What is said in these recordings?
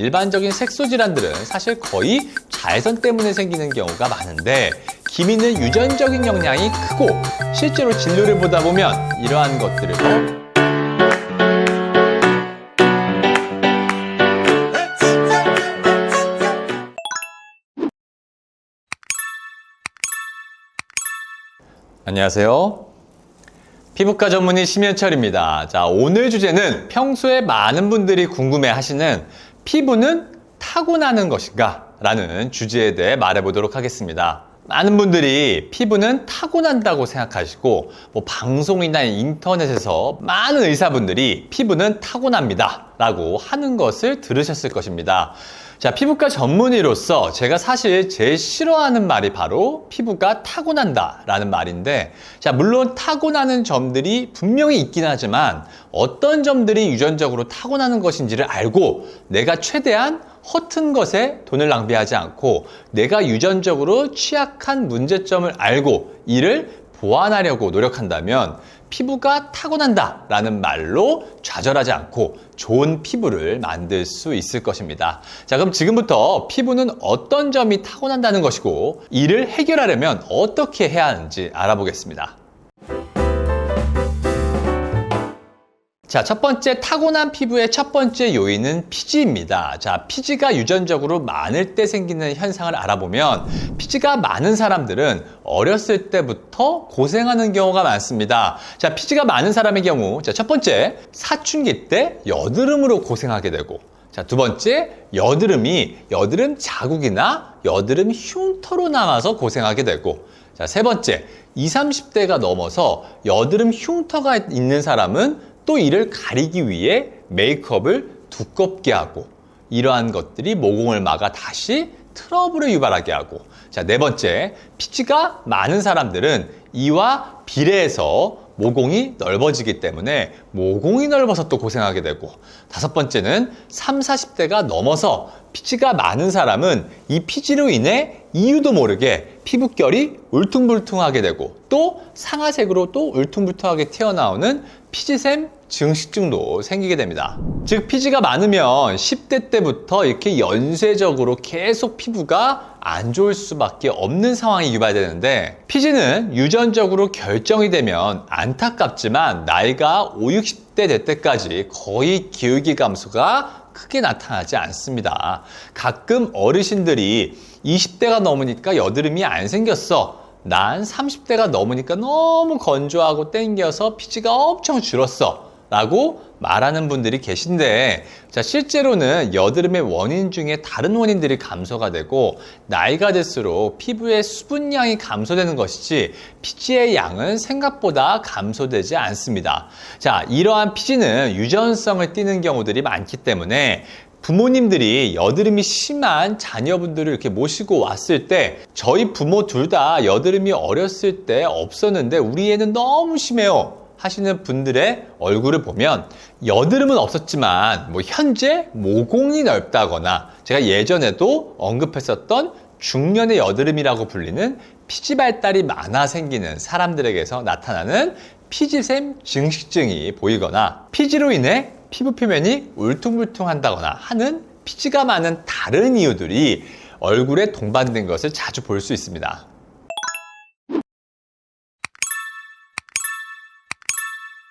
일반적인 색소 질환들은 사실 거의 자외선 때문에 생기는 경우가 많은데 기미는 유전적인 영향이 크고 실제로 진료를 보다 보면 이러한 것들을 더 안녕하세요. 피부과 전문의 심현철입니다. 자, 오늘 주제는 평소에 많은 분들이 궁금해 하시는 피부는 타고나는 것인가? 라는 주제에 대해 말해보도록 하겠습니다. 많은 분들이 피부는 타고난다고 생각하시고, 뭐 방송이나 인터넷에서 많은 의사분들이 피부는 타고납니다. 라고 하는 것을 들으셨을 것입니다. 자, 피부과 전문의로서 제가 사실 제일 싫어하는 말이 바로 피부가 타고난다 라는 말인데, 자, 물론 타고나는 점들이 분명히 있긴 하지만 어떤 점들이 유전적으로 타고나는 것인지를 알고 내가 최대한 허튼 것에 돈을 낭비하지 않고 내가 유전적으로 취약한 문제점을 알고 이를 보완하려고 노력한다면 피부가 타고난다 라는 말로 좌절하지 않고 좋은 피부를 만들 수 있을 것입니다. 자, 그럼 지금부터 피부는 어떤 점이 타고난다는 것이고 이를 해결하려면 어떻게 해야 하는지 알아보겠습니다. 자, 첫 번째 타고난 피부의 첫 번째 요인은 피지입니다. 자, 피지가 유전적으로 많을 때 생기는 현상을 알아보면 피지가 많은 사람들은 어렸을 때부터 고생하는 경우가 많습니다. 자, 피지가 많은 사람의 경우, 자, 첫 번째 사춘기 때 여드름으로 고생하게 되고, 자, 두 번째, 여드름이 여드름 자국이나 여드름 흉터로 남아서 고생하게 되고, 자, 세 번째, 20, 30대가 넘어서 여드름 흉터가 있는 사람은 또 이를 가리기 위해 메이크업을 두껍게 하고 이러한 것들이 모공을 막아 다시 트러블을 유발하게 하고. 자, 네 번째, 피지가 많은 사람들은 이와 비례해서 모공이 넓어지기 때문에 모공이 넓어서 또 고생하게 되고. 다섯 번째는 3, 40대가 넘어서 피지가 많은 사람은 이 피지로 인해 이유도 모르게 피부결이 울퉁불퉁하게 되고 또 상아색으로 또 울퉁불퉁하게 튀어나오는 피지샘 증식증도 생기게 됩니다. 즉 피지가 많으면 10대 때부터 이렇게 연쇄적으로 계속 피부가 안 좋을 수밖에 없는 상황이 유발되는데 피지는 유전적으로 결정이 되면 안타깝지만 나이가 5, 60대 될 때까지 거의 기울기 감소가 크게 나타나지 않습니다. 가끔 어르신들이 20대가 넘으니까 여드름이 안 생겼어. 난 30대가 넘으니까 너무 건조하고 땡겨서 피지가 엄청 줄었어. 라고 말하는 분들이 계신데, 자, 실제로는 여드름의 원인 중에 다른 원인들이 감소가 되고, 나이가 들수록 피부의 수분량이 감소되는 것이지, 피지의 양은 생각보다 감소되지 않습니다. 자, 이러한 피지는 유전성을 띠는 경우들이 많기 때문에, 부모님들이 여드름이 심한 자녀분들을 이렇게 모시고 왔을 때 저희 부모 둘 다 여드름이 어렸을 때 없었는데 우리 애는 너무 심해요. 하시는 분들의 얼굴을 보면 여드름은 없었지만 뭐 현재 모공이 넓다거나 제가 예전에도 언급했었던 중년의 여드름이라고 불리는 피지 발달이 많아 생기는 사람들에게서 나타나는 피지샘 증식증이 보이거나 피지로 인해 피부 표면이 울퉁불퉁한다거나 하는 피지가 많은 다른 이유들이 얼굴에 동반된 것을 자주 볼 수 있습니다.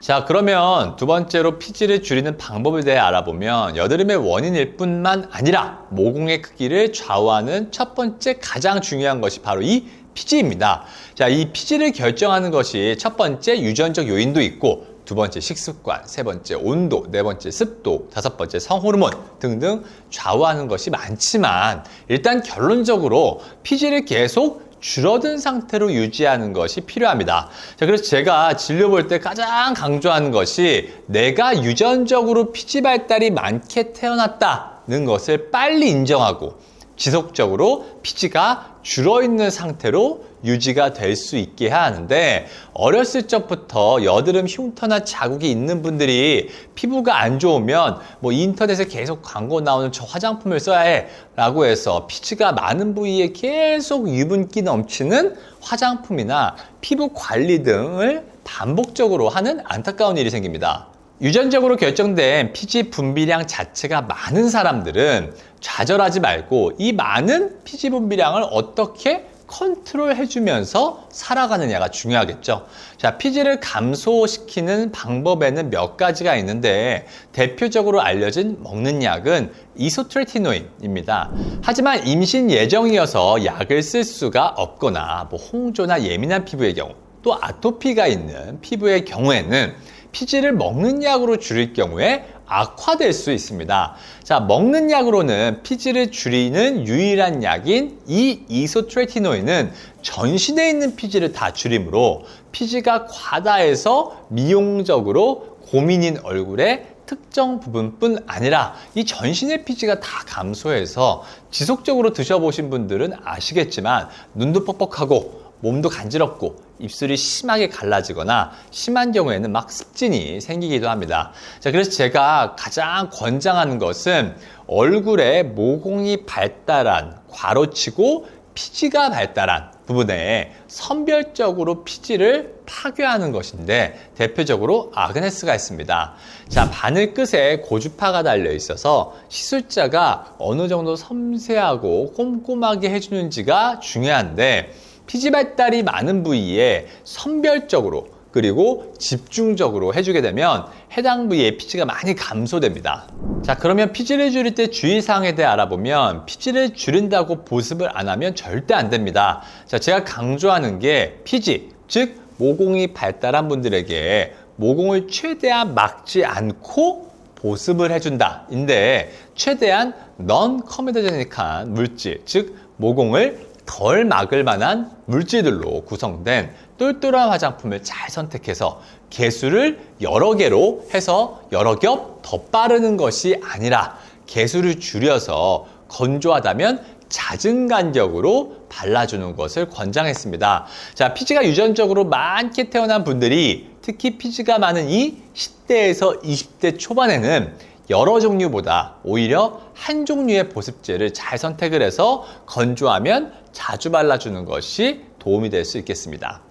자, 그러면 두 번째로 피지를 줄이는 방법에 대해 알아보면 여드름의 원인일 뿐만 아니라 모공의 크기를 좌우하는 첫 번째 가장 중요한 것이 바로 이 피지입니다. 자, 이 피지를 결정하는 것이 첫 번째 유전적 요인도 있고 두 번째 식습관, 세 번째 온도, 네 번째 습도, 다섯 번째 성호르몬 등등 좌우하는 것이 많지만 일단 결론적으로 피지를 계속 줄어든 상태로 유지하는 것이 필요합니다. 자, 그래서 제가 진료 볼 때 가장 강조하는 것이 내가 유전적으로 피지 발달이 많게 태어났다는 것을 빨리 인정하고 지속적으로 피지가 줄어 있는 상태로 유지가 될 수 있게 하는데 어렸을 적부터 여드름 흉터나 자국이 있는 분들이 피부가 안 좋으면 뭐 인터넷에 계속 광고 나오는 저 화장품을 써야 해 라고 해서 피지가 많은 부위에 계속 유분기 넘치는 화장품이나 피부 관리 등을 반복적으로 하는 안타까운 일이 생깁니다. 유전적으로 결정된 피지 분비량 자체가 많은 사람들은 좌절하지 말고 이 많은 피지 분비량을 어떻게 컨트롤 해주면서 살아가느냐가 중요하겠죠. 자, 피지를 감소시키는 방법에는 몇 가지가 있는데 대표적으로 알려진 먹는 약은 이소트레티노인입니다. 하지만 임신 예정이어서 약을 쓸 수가 없거나 뭐 홍조나 예민한 피부의 경우 또 아토피가 있는 피부의 경우에는 피지를 먹는 약으로 줄일 경우에 악화될 수 있습니다. 자, 먹는 약으로는 피지를 줄이는 유일한 약인 이 이소트레티노인은 전신에 있는 피지를 다 줄이므로 피지가 과다해서 미용적으로 고민인 얼굴에 특정 부분뿐 아니라 이 전신의 피지가 다 감소해서 지속적으로 드셔보신 분들은 아시겠지만 눈도 뻑뻑하고 몸도 간지럽고 입술이 심하게 갈라지거나 심한 경우에는 막 습진이 생기기도 합니다. 자, 그래서 제가 가장 권장하는 것은 얼굴에 모공이 발달한 괄호치고 피지가 발달한 부분에 선별적으로 피지를 파괴하는 것인데 대표적으로 아그네스가 있습니다. 자, 바늘 끝에 고주파가 달려 있어서 시술자가 어느 정도 섬세하고 꼼꼼하게 해주는지가 중요한데 피지 발달이 많은 부위에 선별적으로 그리고 집중적으로 해주게 되면 해당 부위의 피지가 많이 감소됩니다. 자, 그러면 피지를 줄일 때 주의사항에 대해 알아보면 피지를 줄인다고 보습을 안 하면 절대 안 됩니다. 자, 제가 강조하는 게 피지, 즉 모공이 발달한 분들에게 모공을 최대한 막지 않고 보습을 해준다 인데 최대한 넌 커메더제닉한 물질, 즉 모공을 덜 막을 만한 물질들로 구성된 똘똘한 화장품을 잘 선택해서 개수를 여러 개로 해서 여러 겹 덧바르는 것이 아니라 개수를 줄여서 건조하다면 잦은 간격으로 발라주는 것을 권장했습니다. 자, 피지가 유전적으로 많게 태어난 분들이 특히 피지가 많은 이 10대에서 20대 초반에는 여러 종류보다 오히려 한 종류의 보습제를 잘 선택을 해서 건조하면 자주 발라주는 것이 도움이 될 수 있겠습니다.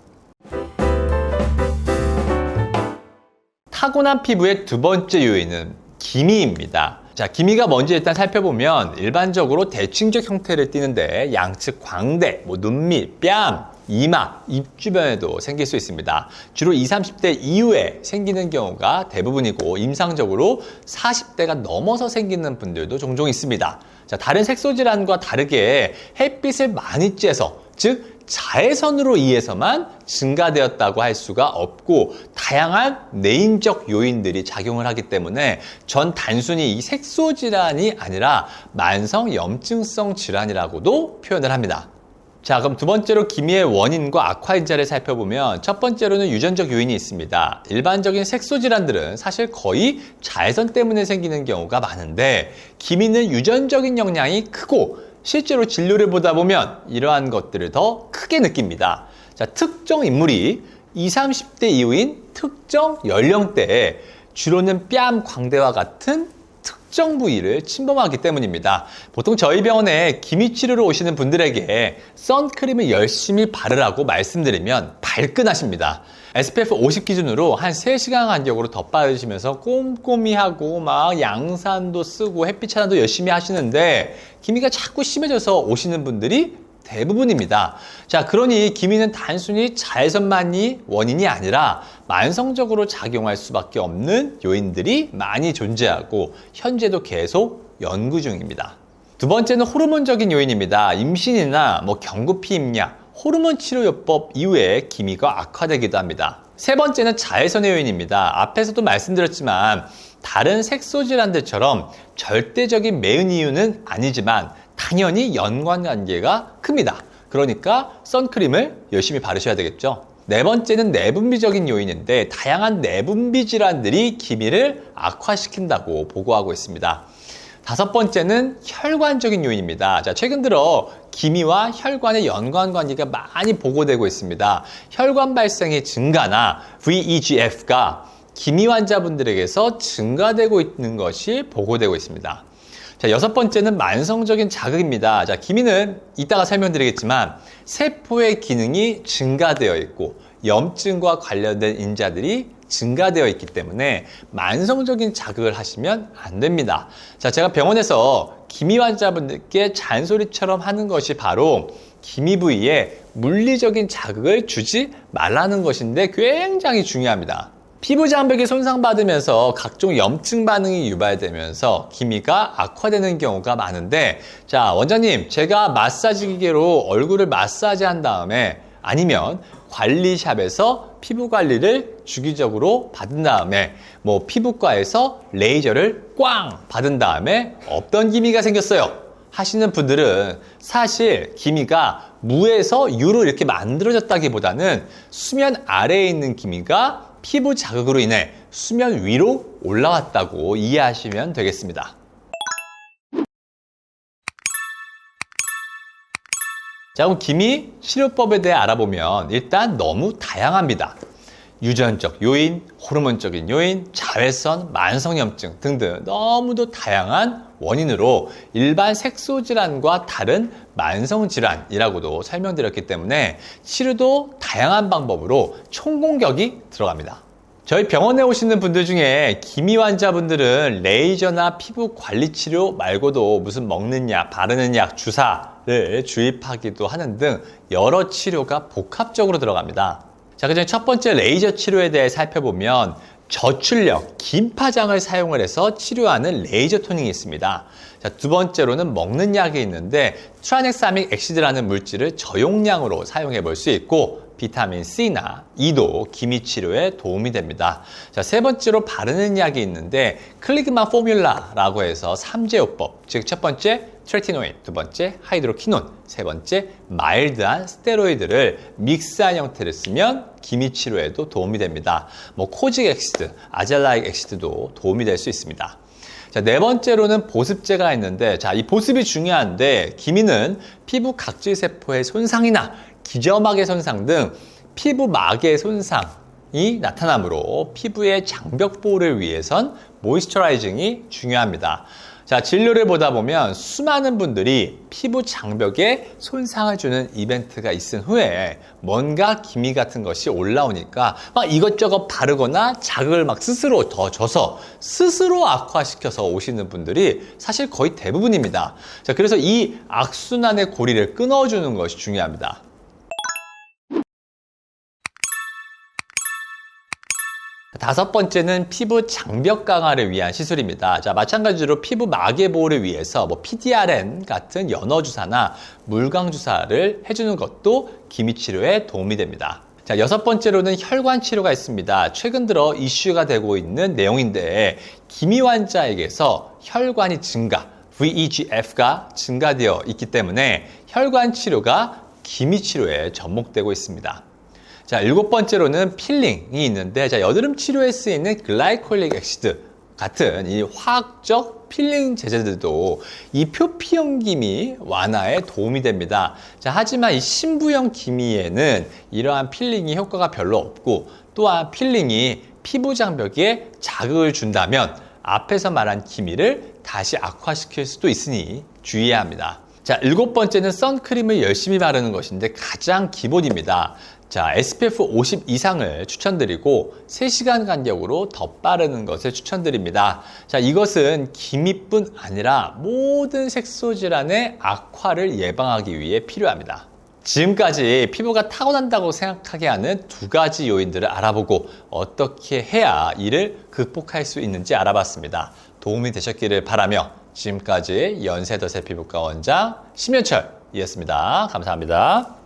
타고난 피부의 두 번째 요인은 기미입니다. 자, 기미가 뭔지 일단 살펴보면 일반적으로 대칭적 형태를 띠는데 양측 광대, 뭐 눈밑, 뺨, 이마, 입 주변에도 생길 수 있습니다. 주로 20, 30대 이후에 생기는 경우가 대부분이고 임상적으로 40대가 넘어서 생기는 분들도 종종 있습니다. 자, 다른 색소 질환과 다르게 햇빛을 많이 쬐서 즉 자외선으로 의해서만 증가되었다고 할 수가 없고 다양한 내인적 요인들이 작용을 하기 때문에 전 단순히 이 색소 질환이 아니라 만성 염증성 질환이라고도 표현을 합니다. 자, 그럼 두 번째로 기미의 원인과 악화인자를 살펴보면 첫 번째로는 유전적 요인이 있습니다. 일반적인 색소 질환들은 사실 거의 자외선 때문에 생기는 경우가 많은데 기미는 유전적인 영향이 크고 실제로 진료를 보다 보면 이러한 것들을 더 크게 느낍니다. 자, 특정 인물이 20, 30대 이후인 특정 연령대에 주로는 뺨 광대와 같은 특정 부위를 침범하기 때문입니다. 보통 저희 병원에 기미 치료를 오시는 분들에게 선크림을 열심히 바르라고 말씀드리면 발끈하십니다. SPF 50 기준으로 한 3시간 간격으로 덧바르시면서 꼼꼼히 하고 막 양산도 쓰고 햇빛 차단도 열심히 하시는데 기미가 자꾸 심해져서 오시는 분들이 대부분입니다. 자, 그러니 기미는 단순히 자외선만이 원인이 아니라 만성적으로 작용할 수밖에 없는 요인들이 많이 존재하고 현재도 계속 연구 중입니다. 두 번째는 호르몬적인 요인입니다. 임신이나 뭐 경구피 임약, 호르몬 치료요법 이후에 기미가 악화되기도 합니다. 세 번째는 자외선의 요인입니다. 앞에서도 말씀드렸지만 다른 색소 질환들처럼 절대적인 매은 이유는 아니지만 당연히 연관관계가 큽니다. 그러니까 선크림을 열심히 바르셔야 되겠죠. 네 번째는 내분비적인 요인인데 다양한 내분비 질환들이 기미를 악화시킨다고 보고하고 있습니다. 다섯 번째는 혈관적인 요인입니다. 자, 최근 들어 기미와 혈관의 연관 관계가 많이 보고되고 있습니다. 혈관 발생의 증가나 VEGF가 기미 환자분들에게서 증가되고 있는 것이 보고되고 있습니다. 자, 여섯 번째는 만성적인 자극입니다. 자, 기미는 이따가 설명드리겠지만 세포의 기능이 증가되어 있고 염증과 관련된 인자들이 증가되어 있기 때문에 만성적인 자극을 하시면 안 됩니다. 자, 제가 병원에서 기미 환자분들께 잔소리처럼 하는 것이 바로 기미 부위에 물리적인 자극을 주지 말라는 것인데 굉장히 중요합니다. 피부 장벽이 손상받으면서 각종 염증 반응이 유발되면서 기미가 악화되는 경우가 많은데 자 원장님 제가 마사지 기계로 얼굴을 마사지한 다음에 아니면 관리샵에서 피부 관리를 주기적으로 받은 다음에 뭐 피부과에서 레이저를 꽝 받은 다음에 없던 기미가 생겼어요. 하시는 분들은 사실 기미가 무에서 유로 이렇게 만들어졌다기보다는 수면 아래에 있는 기미가 피부 자극으로 인해 수면 위로 올라왔다고 이해하시면 되겠습니다. 자, 그럼 기미 치료법에 대해 알아보면 일단 너무 다양합니다. 유전적 요인, 호르몬적인 요인, 자외선, 만성염증 등등 너무도 다양한 원인으로 일반 색소질환과 다른 만성질환이라고도 설명드렸기 때문에 치료도 다양한 방법으로 총공격이 들어갑니다. 저희 병원에 오시는 분들 중에 기미 환자분들은 레이저나 피부 관리 치료 말고도 무슨 먹는 약, 바르는 약, 주사를 주입하기도 하는 등 여러 치료가 복합적으로 들어갑니다. 자, 그중에 첫 번째 레이저 치료에 대해 살펴보면 저출력, 긴 파장을 사용을 해서 치료하는 레이저 토닝이 있습니다. 자, 두 번째로는 먹는 약이 있는데 트라넥사믹 엑시드라는 물질을 저용량으로 사용해 볼 수 있고 비타민 C나 E도 기미 치료에 도움이 됩니다. 자, 세 번째로 바르는 약이 있는데 클리그마 포뮬라라고 해서 삼제요법, 즉 첫 번째 트레티노인, 두 번째 하이드로키논, 세 번째 마일드한 스테로이드를 믹스한 형태를 쓰면 기미 치료에도 도움이 됩니다. 뭐 코직 엑시드, 아젤라익 엑시드도 도움이 될 수 있습니다. 자, 네 번째로는 보습제가 있는데, 자, 이 보습이 중요한데, 기미는 피부 각질 세포의 손상이나 기저막의 손상 등 피부 막의 손상이 나타나므로 피부의 장벽 보호를 위해선 모이스처라이징이 중요합니다. 자, 진료를 보다 보면 수많은 분들이 피부 장벽에 손상을 주는 이벤트가 있은 후에 뭔가 기미 같은 것이 올라오니까 막 이것저것 바르거나 자극을 막 스스로 더 줘서 스스로 악화시켜서 오시는 분들이 사실 거의 대부분입니다. 자, 그래서 이 악순환의 고리를 끊어주는 것이 중요합니다. 다섯 번째는 피부 장벽 강화를 위한 시술입니다. 자, 마찬가지로 피부 막의 보호를 위해서 뭐 PDRN 같은 연어 주사나 물광 주사를 해주는 것도 기미 치료에 도움이 됩니다. 자, 여섯 번째로는 혈관 치료가 있습니다. 최근 들어 이슈가 되고 있는 내용인데 기미 환자에게서 혈관이 증가, VEGF가 증가되어 있기 때문에 혈관 치료가 기미 치료에 접목되고 있습니다. 자, 일곱 번째로는 필링이 있는데, 자, 여드름 치료에 쓰이는 글라이콜릭 엑시드 같은 이 화학적 필링 제제들도 이 표피형 기미 완화에 도움이 됩니다. 자, 하지만 이 신부형 기미에는 이러한 필링이 효과가 별로 없고, 또한 필링이 피부 장벽에 자극을 준다면 앞에서 말한 기미를 다시 악화시킬 수도 있으니 주의해야 합니다. 자, 일곱 번째는 선크림을 열심히 바르는 것인데 가장 기본입니다. 자, SPF 50 이상을 추천드리고 3시간 간격으로 덧바르는 것을 추천드립니다. 자, 이것은 기미뿐 아니라 모든 색소 질환의 악화를 예방하기 위해 필요합니다. 지금까지 피부가 타고난다고 생각하게 하는 두 가지 요인들을 알아보고 어떻게 해야 이를 극복할 수 있는지 알아봤습니다. 도움이 되셨기를 바라며 지금까지 연세더세 피부과 원장 심현철이었습니다. 감사합니다.